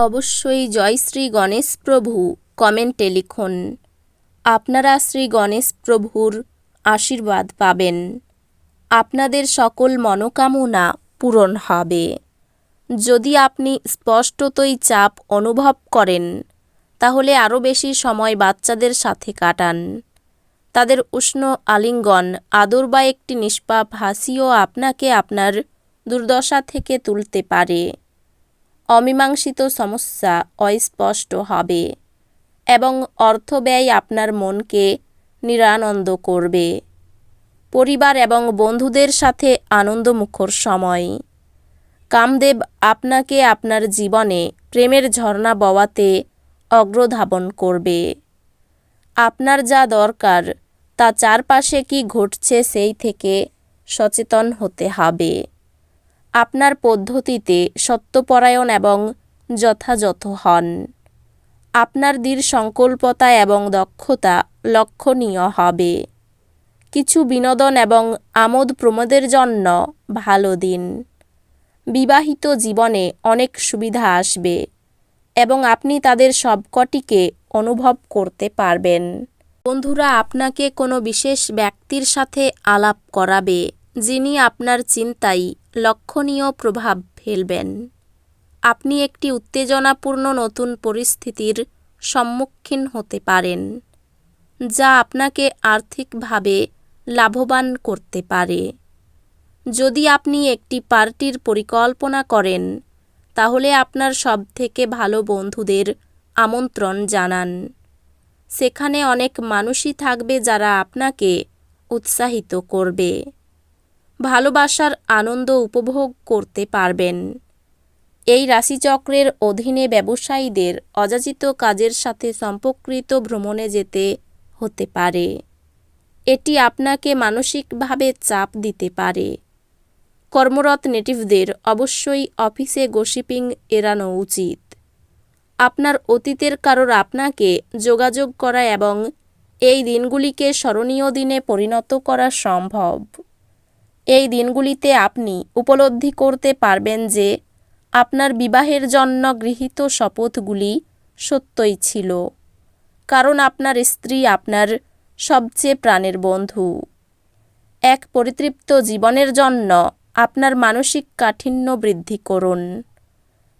অবশ্যই জয় শ্রী গণেশ প্রভু, কমেন্টে লিখুন। আপনারা শ্রী গণেশ প্রভুর আশীর্বাদ পাবেন। আপনাদের সকল মনোকামনা পূরণ হবে। যদি আপনি স্পষ্টতই চাপ অনুভব করেন, তাহলে আরও বেশি সময় বাচ্চাদের সাথে কাটান। তাদের উষ্ণ আলিঙ্গন, আদর বা একটি নিষ্পাপ হাসিও আপনাকে আপনার দুর্দশা থেকে তুলতে পারে। অমীমাংসিত সমস্যা অস্পষ্ট হবে এবং অর্থ ব্যয় আপনার মনকে নিরানন্দ করবে। পরিবার এবং বন্ধুদের সাথে আনন্দমুখর সময়। কামদেব আপনাকে আপনার জীবনে প্রেমের ঝর্ণা বওয়াতে অগ্রধাবন করবে। আপনার যা দরকার, তা চারপাশে কি ঘটছে সেই থেকে সচেতন হতে হবে। আপনার পদ্ধতিতে সত্যপরায়ণ এবং যথাযথ হন। আপনার দৃঢ় সংকল্পতা এবং দক্ষতা লক্ষণীয় হবে। কিছু বিনোদন এবং আমোদ প্রমোদের জন্য ভালো দিন। বিবাহিত জীবনে অনেক সুবিধা আসবে এবং আপনি তাদের সবকটিকে অনুভব করতে পারবেন। বন্ধুরা, আপনাকে কোনো বিশেষ ব্যক্তির সাথে আলাপ করাবে যিনি আপনার চিন্তায় লক্ষণীয় প্রভাব ফেলবেন। আপনি একটি উত্তেজনাপূর্ণ নতুন পরিস্থিতির সম্মুখীন হতে পারেন, যা আপনাকে আর্থিকভাবে লাভবান করতে পারে। যদি আপনি একটি পার্টির পরিকল্পনা করেন, তাহলে আপনার সবথেকে ভালো বন্ধুদের আমন্ত্রণ জানান। সেখানে অনেক মানুষই থাকবে যারা আপনাকে উৎসাহিত করবে। ভালোবাসার আনন্দ উপভোগ করতে পারবেন। এই রাশিচক্রের অধীনে ব্যবসায়ীদের অযাচিত কাজের সাথে সম্পর্কিত ভ্রমণে যেতে হতে পারে। এটি আপনাকে মানসিকভাবে চাপ দিতে পারে। কর্মরত নেটিভদের অবশ্যই অফিসে গসিপিং এড়ানো উচিত। আপনার অতীতের কারোর আপনাকে যোগাযোগ করা এবং এই দিনগুলিকে স্মরণীয় দিনে পরিণত করা সম্ভব। এই দিনগুলিতে আপনি উপলব্ধি করতে পারবেন যে আপনার বিবাহের জন্য গৃহীত শপথগুলি সত্যই ছিল, কারণ আপনার স্ত্রী আপনার সবচেয়ে প্রাণের বন্ধু। এক পরিতৃপ্ত জীবনের জন্য আপনার মানসিক কাঠিন্য বৃদ্ধি করুন।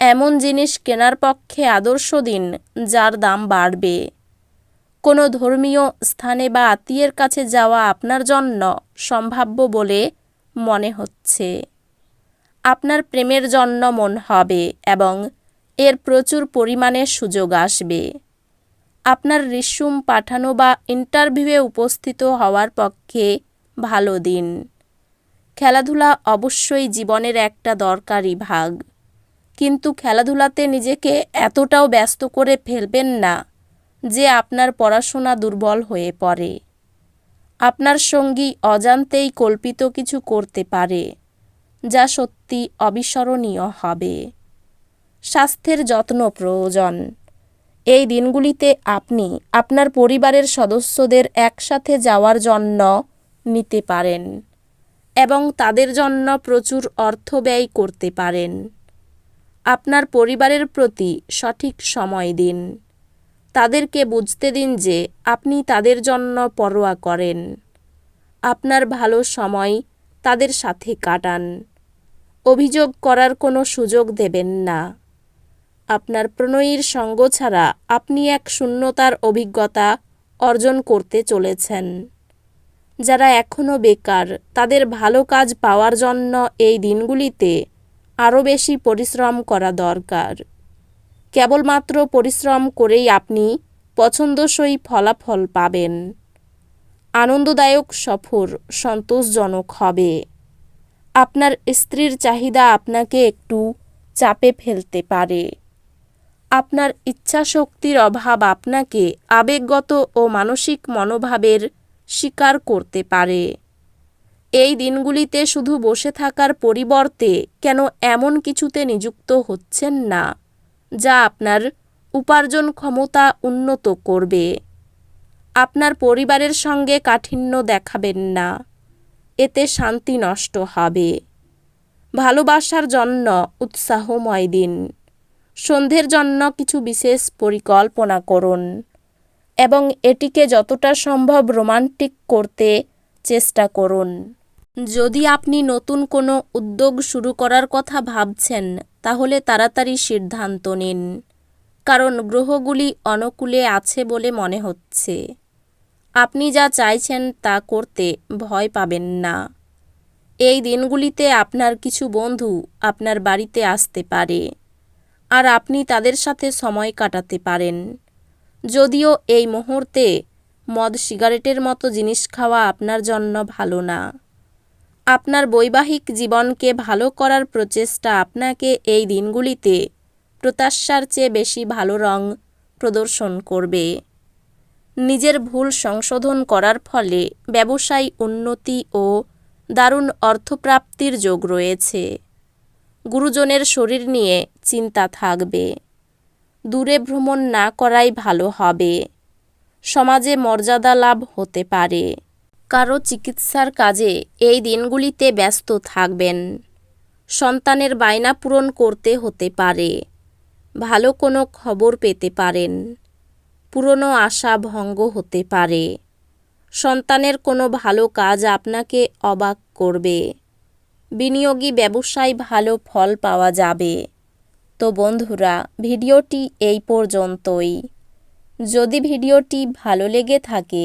এমন জিনিস কেনার পক্ষে আদর্শ দিন যার দাম বাড়বে। কোনো ধর্মীয় স্থানে বা আত্মীয়ের কাছে যাওয়া আপনার জন্য সম্ভাব্য বলে মনে হচ্ছে। আপনার প্রেমের জন্য মন হবে এবং এর প্রচুর পরিমাণে সুযোগ আসবে। আপনার রিস্যুম পাঠানো বা ইন্টারভিউয়ে উপস্থিত হওয়ার পক্ষে ভালো দিন। খেলাধুলা অবশ্যই জীবনের একটা দরকারি ভাগ। কিন্তু খেলাধুলাতে নিজেকে এতটাও ব্যস্ত করে ফেলবেন না যে আপনার পড়াশোনা দুর্বল হয়ে পড়ে। আপনার সঙ্গী অজান্তেই কল্পিত কিছু করতে পারে, যা সত্যি অবিস্মরণীয় হবে। স্বাস্থ্যের যত্ন প্রয়োজন। এই দিনগুলিতে আপনি আপনার পরিবারের সদস্যদের একসাথে যাওয়ার জন্য নিতে পারেন এবং তাদের জন্য প্রচুর অর্থ ব্যয় করতে পারেন। আপনার পরিবারের প্রতি সঠিক সময় দিন। তাদেরকে বুঝতে দিন যে আপনি তাদের জন্য পরোয়া করেন। আপনার ভালো সময় তাদের সাথে কাটান। অভিযোগ করার কোনো সুযোগ দেবেন না। আপনার প্রণয়ীর সঙ্গ ছাড়া আপনি এক শূন্যতার অভিজ্ঞতা অর্জন করতে চলেছেন। যারা এখনও বেকার, তাদের ভালো কাজ পাওয়ার জন্য এই দিনগুলিতে আরও বেশি পরিশ্রম করা দরকার। কেবলমাত্র পরিশ্রম করেই আপনি পছন্দসই ফলাফল পাবেন। আনন্দদায়ক সফর, সন্তোষজনক হবে। আপনার স্ত্রীর চাহিদা আপনাকে একটু চাপে ফেলতে পারে। আপনার ইচ্ছাশক্তির অভাব আপনাকে আবেগগত ও মানসিক মনোভাবের শিকার করতে পারে। এই দিনগুলিতে শুধু বসে থাকার পরিবর্তে কেন এমন কিছুতে নিযুক্ত হচ্ছেন না? যা আপনার উপার্জন ক্ষমতা উন্নত করবে। আপনার পরিবারের সঙ্গে কাঠিন্য দেখাবেন না। এতে শান্তি নষ্ট হবে। ভালোবাসার জন্য উৎসাহময় দিন। সন্ধ্যের জন্য কিছু বিশেষ পরিকল্পনা করুন এবং এটিকে যতটা সম্ভব রোমান্টিক করতে চেষ্টা করুন। যদি আপনি নতুন কোনো উদ্যোগ শুরু করার কথা ভাবছেন তাহলে তাড়াতাড়ি সিদ্ধান্ত নিন। কারণ গ্রহগুলি অনুকূলে আছে বলে মনে হচ্ছে। আপনি যা চাইছেন তা করতে ভয় পাবেন না। এই দিনগুলিতে আপনার কিছু বন্ধু আপনার বাড়িতে আসতে পারে। আর আপনি তাদের সাথে সময় কাটাতে পারেন। যদিও এই মুহূর্তে মদ সিগারেটের মতো জিনিস খাওয়া আপনার জন্য ভালো না। আপনার বৈবাহিক জীবনকে ভালো করার প্রচেষ্টা আপনাকে এই দিনগুলিতে প্রত্যাশার চেয়ে বেশি ভালো রং প্রদর্শন করবে। নিজের ভুল সংশোধন করার ফলে ব্যবসায় উন্নতি ও দারুণ অর্থপ্রাপ্তির যোগ রয়েছে। গুরুজনের শরীর নিয়ে চিন্তা থাকবে। দূরে ভ্রমণ না করাই ভালো হবে। সমাজে মর্যাদা লাভ হতে পারে। কারও চিকিৎসার কাজে এই দিনগুলিতে ব্যস্ত থাকবেন। সন্তানের বায়না পূরণ করতে হতে পারে। ভালো কোনো খবর পেতে পারেন। পুরনো আশা ভঙ্গ হতে পারে। সন্তানের কোনো ভালো কাজ আপনাকে অবাক করবে। বিনিয়োগী ব্যবসায় ভালো ফল পাওয়া যাবে। তো বন্ধুরা, ভিডিওটি এই পর্যন্তই। যদি ভিডিওটি ভালো লেগে থাকে